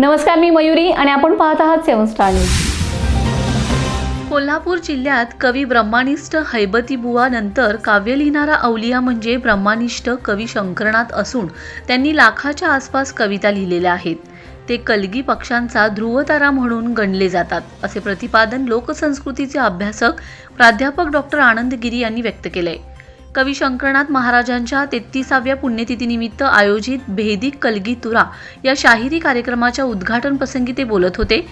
नमस्कार मी मयुरी आणि आपण पाहत आहात सेवन स्टार न्यूज. कोल्हापूर जिल्ह्यात कवी ब्रह्मानिष्ठ हैबती नंतर काव्य लिहिणारा अवलिया म्हणजे ब्रह्मानिष्ठ कवी शंकरनाथ असून त्यांनी लाखाच्या आसपास कविता लिहिलेल्या आहेत. ते कलगी पक्षांचा ध्रुवतारा म्हणून गणले जातात असे प्रतिपादन लोकसंस्कृतीचे अभ्यासक प्राध्यापक डॉक्टर आनंद गिरी यांनी व्यक्त केले कवी शंकरनाथ महाराजांच्या तेहतीसाव्या पुण्यतिथीनिमित्त आयोजित भेदिक कलगी तुरा या शाहिरी कार्यक्रमाच्या उद्घाटन प्रसंगी ते बोलत होते.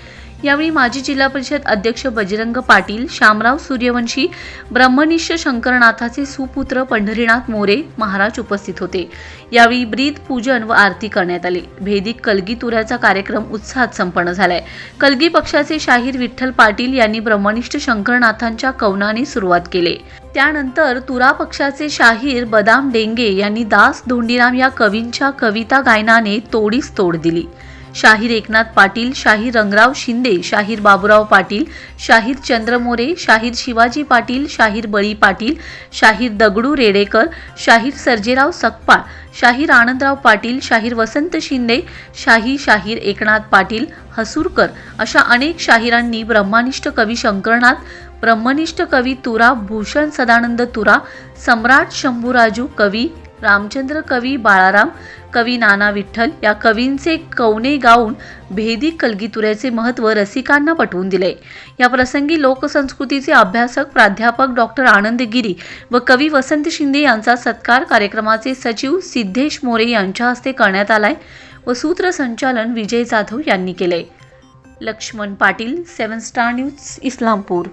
यावेळी माजी जिल्हा परिषद अध्यक्ष बजरंग पाटील शामराव सूर्यवंशी ब्रह्मनिष्ठ शंकरनाथाचे सुपुत्र पंढरीनाथ मोरे महाराज उपस्थित होते. यावेळी ब्रीद पूजन व आरती करण्यात आली. भेदिक कलगी तुऱ्याचा कार्यक्रम उत्साहात संपन्न झालाय. कलगी पक्षाचे शाहीर विठ्ठल पाटील यांनी ब्रह्मनिष्ठ शंकरनाथांच्या कवनाने सुरुवात केली. त्यानंतर तुरा पक्षाचे शाहीर बदाम डेंगे यांनी दास धोंडीराम या कवींच्या कविता गायनाने तोडीस तोड दिली. शाहीर एकनाथ पाटील शाहीर रंगराव शिंदे शाहीर बाबूराव पाटील शाहीर चंद्रमोरे शाहीर शिवाजी पाटील शाहीर बळी पाटील शाहीर दगडू रेडेकर शाहीर सर्जेराव सकपाळ शाहीर आनंदराव पाटील शाहीर वसंत शिंदे शाही शाहीर एकनाथ पाटील हसूरकर अशा अनेक शाहिरांनी ब्रह्मानिष्ठ कवी शंकरनाथ ब्रह्मनिष्ठ कवी तुरा भूषण सदानंद तुरा सम्राट शंभूराजू कवी रामचंद्र कवी बाळाराम कवी नाना विठ्ठल या कवींचे कवने गाऊन भेदी कलगीतुऱ्याचे महत्त्व रसिकांना पटवून दिले. या प्रसंगी लोकसंस्कृतीचे अभ्यासक प्राध्यापक डॉक्टर आनंद गिरी व कवी वसंत शिंदे यांचा सत्कार कार्यक्रमाचे सचिव सिद्धेश मोरे यांच्या हस्ते करण्यात आलाय व सूत्रसंचालन विजय जाधव यांनी केले. Laxman Patil seven star news Islampur.